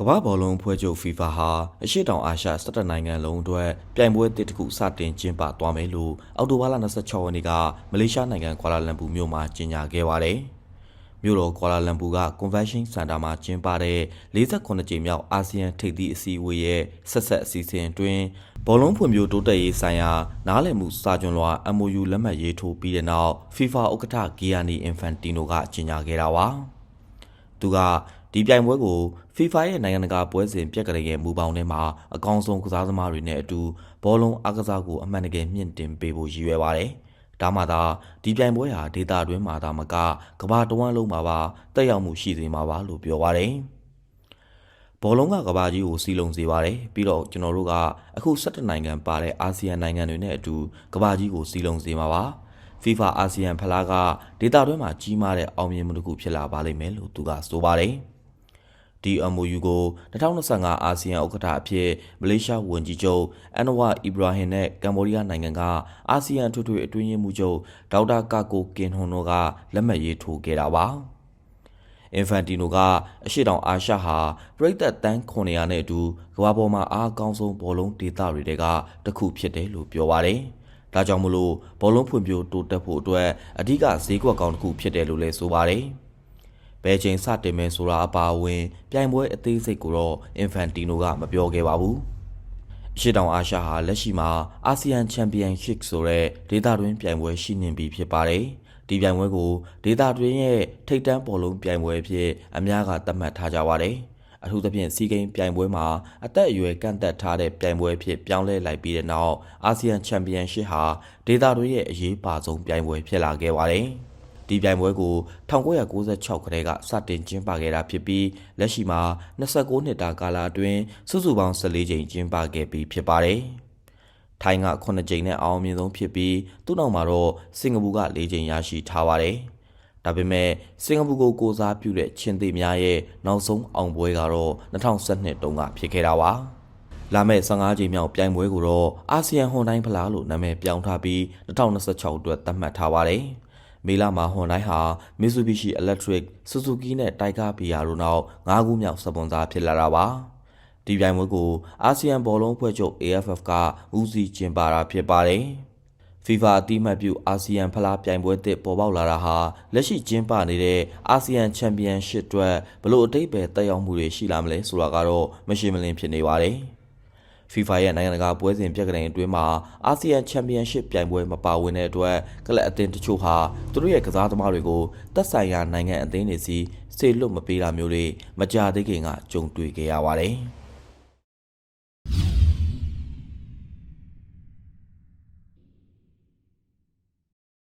ကမ္ဘာဘောလုံးဖွဲ့ချုပ် FIFA ဟာအရှေ့တောင်အာရှ17နိုင်ငံလုံးအတွက်ပြိုင်ပွဲတစ်တစ်ခုစတင်ကျင်းပသွားမယ်လို့အောက်တိုဘာလ26ရက်နေ့ကမလေးရှားနိုင်ငံကွာလာလမ်ပူမြို့မှာကြေညာခဲ့ပါတယ်။မြို့တော်ကွာလာလမ်ပူက Convention Center မှာကျင်းပတဲ့48ကြိမ်မြောက်အာဆီယံထိပ်သီးအစည်းအဝေးရဲ့ဆက်ဆက်အစီအစဉ်အတွင်းဘောလုံးဖွံ့ဖြိုးတိုးတက်ရေးဆိုင်ရာနားလည်မှုစာချုပ်လွှာ MOU လက်မှတ်ရေးထိုးပြီးတဲ့နောက် FIFA ဥက္ကဋ္ဌ Gianni Infantino ကကြေညာခဲ့တာပါ။သူက ဒီပြိုင်ပွဲကို FIFA ရဲ့နိုင်ငံတကာပွဲစဉ်ပြက်ကလေးရဲ့မူပေါင်းထဲမှာအကောင်းဆုံးကစားသမားတွေနဲ့အတူဘောလုံးအားကစားကိုအမှန်တကယ်မြင့်တင်ပေးဖို့ရည်ရွယ်ပါတယ်။ဒါမှသာဒီပြိုင်ပွဲဟာဒေတာတွင်းမှာသာမကကမ္ဘာတဝန်းလုံးမှာပါတက်ရောက်မှုရှိစေမှာပါလို့ပြောပါတယ်။ဘောလုံးကကဘာကြီးကိုစီလုံးစေပါတယ်ပြီးတော့ကျွန်တော်တို့ကအခု17နိုင်ငံပါတဲ့အာဆီယံနိုင်ငံတွေနဲ့အတူကဘာကြီးကိုစီလုံးစေမှာပါ FIFA အာဆီယံဖလားကဒေတာတွင်းမှာကြီးမားတဲ့အောင်မြင်မှုတစ်ခုဖြစ်လာပါလိမ့်မယ်လို့သူကဆိုပါတယ်။ DMOU ကို2025အာဆီယံဥက္ကဋ္ဌအဖြစ်မလေးရှားဝန်ကြီးချုပ်အန်နဝါအီဘရာဟင်နဲ့ကမ်ဘောဒီးယားနိုင်ငံကအာဆီယံထွေထွေအတွင်းရေးမှူးချုပ်ဒေါက်တာကာကိုကင်ဟွန်တို့ကလက်မှတ်ရေးထိုးခဲ့တာပါ။အင်ဖန်တီနိုကအရှိတောင်အာရှဟာပြည်သက်တန်း900နဲ့အတူကမ္ဘာပေါ်မှာအားအကောင်းဆုံးဘောလုံးဒေသတွေကတစ်ခုဖြစ်တယ်လို့ပြောပါတယ်။ဒါကြောင့်မလို့ဘောလုံးဖွံ့ဖြိုးတိုးတက်ဖို့အတွက်အဓိကဈေးကွက်ကောင်းတစ်ခုဖြစ်တယ်လို့လည်းဆိုပါတယ်။ ဘယ်ချိန်စတင်မယ်ဆိုတာအပါအဝင် ပြိုင်ပွဲအသေးစိတ်ကိုတော့အင်ဖန်တီနိုကမပြောခဲ့ပါဘူး။အရှိတောင်အာရှဟာလက်ရှိမှာအာဆီယံချန်ပီယံရှစ်ဆိုတဲ့ဒေသတွင်းပြိုင်ပွဲရှိနေပြီဖြစ်ပါတယ်။ဒီပြိုင်ပွဲကိုဒေသတွင်းရဲ့ထိပ်တန်းဘောလုံးပြိုင်ပွဲအဖြစ်အများကသတ်မှတ်ထားကြပါတယ်။အထူးသဖြင့်စီးကိန်းပြိုင်ပွဲမှာအသက်အရွယ်ကန့်သက်ထားတဲ့ပြိုင်ပွဲဖြစ်ပြောင်းလဲလိုက်ပြီးတဲ့နောက်အာဆီယံချန်ပီယံရှစ်ဟာဒေသတွင်းရဲ့အရေးပါဆုံးပြိုင်ပွဲဖြစ်လာခဲ့ပါတယ်။ ဒီပြိုင်ပွဲကို1996ခရဲကစတင်ကျင်းပခဲ့တာဖြစ်ပြီးလက်ရှိမှာ29နှစ်တာကာလအတွင်းစုစုပေါင်း14ကြိမ်ကျင်းပခဲ့ပြီးဖြစ်ပါတယ်။ထိုင်းက9ကြိမ်နဲ့အောင်အမြင့်ဆုံးဖြစ်ပြီးသူ့နောက်မှာတော့စင်ကာပူက4ကြိမ်ရရှိထားပါတယ်။ဒါပေမဲ့စင်ကာပူကိုကိုစားပြုတဲ့ချင်းသေးများရဲ့နောက်ဆုံးအောင်ပွဲကတော့2012တုန်းကဖြစ်ခဲ့တာပါ။လာမယ့်15ကြိမ်မြောက်ပြိုင်ပွဲကိုတော့အာဆီယံဟွန်တိုင်းဖလားလို့နာမည်ပြောင်းထားပြီး2026အတွက်သတ်မှတ်ထားပါတယ်။ မေလမှာဟွန်တိုင်းဟာ Mitsubishi Electric, Suzuki နဲ့ Tiger Beer တို့နောက်၅ခုမြောက်စပွန်ဆာဖြစ်လာတာပါ။ဒီပြိုင်ပွဲကိုအာဆီယံဘောလုံးအဖွဲ့ချုပ် AFF ကဦးစီးကျင်းပတာဖြစ်ပါတယ်။ FIFA အတိမတ်ပြုအာဆီယံဖလားပြိုင်ပွဲသစ်ပေါ်ပေါက်လာတာဟာလက်ရှိကျင်းပနေတဲ့အာဆီယံချန်ပီယံရှစ်အတွက်ဘလို့အတိတ်ပဲတက်ရောက်မှုတွေရှိလာမလဲဆိုတာကတော့မရှင်းမလင်းဖြစ်နေပါတယ်။ FIFA ရဲ့နိုင်ငံတကာပွဲစဉ်ပြက်ကလေးအတွင်းမှာအာဆီယံချန်ပီယံရှစ်ပြိုင်ပွဲမပါဝင်တဲ့အတွက်ကလပ်အသင်းတချို့ဟာသူတို့ရဲ့ကစားသမားတွေကိုတက်ဆိုင်ရာနိုင်ငံအသင်းတွေစီစေလွတ်မပေးတာမျိုးတွေမကြသေးခင်ကကြုံတွေ့ခဲ့ရပါတယ်။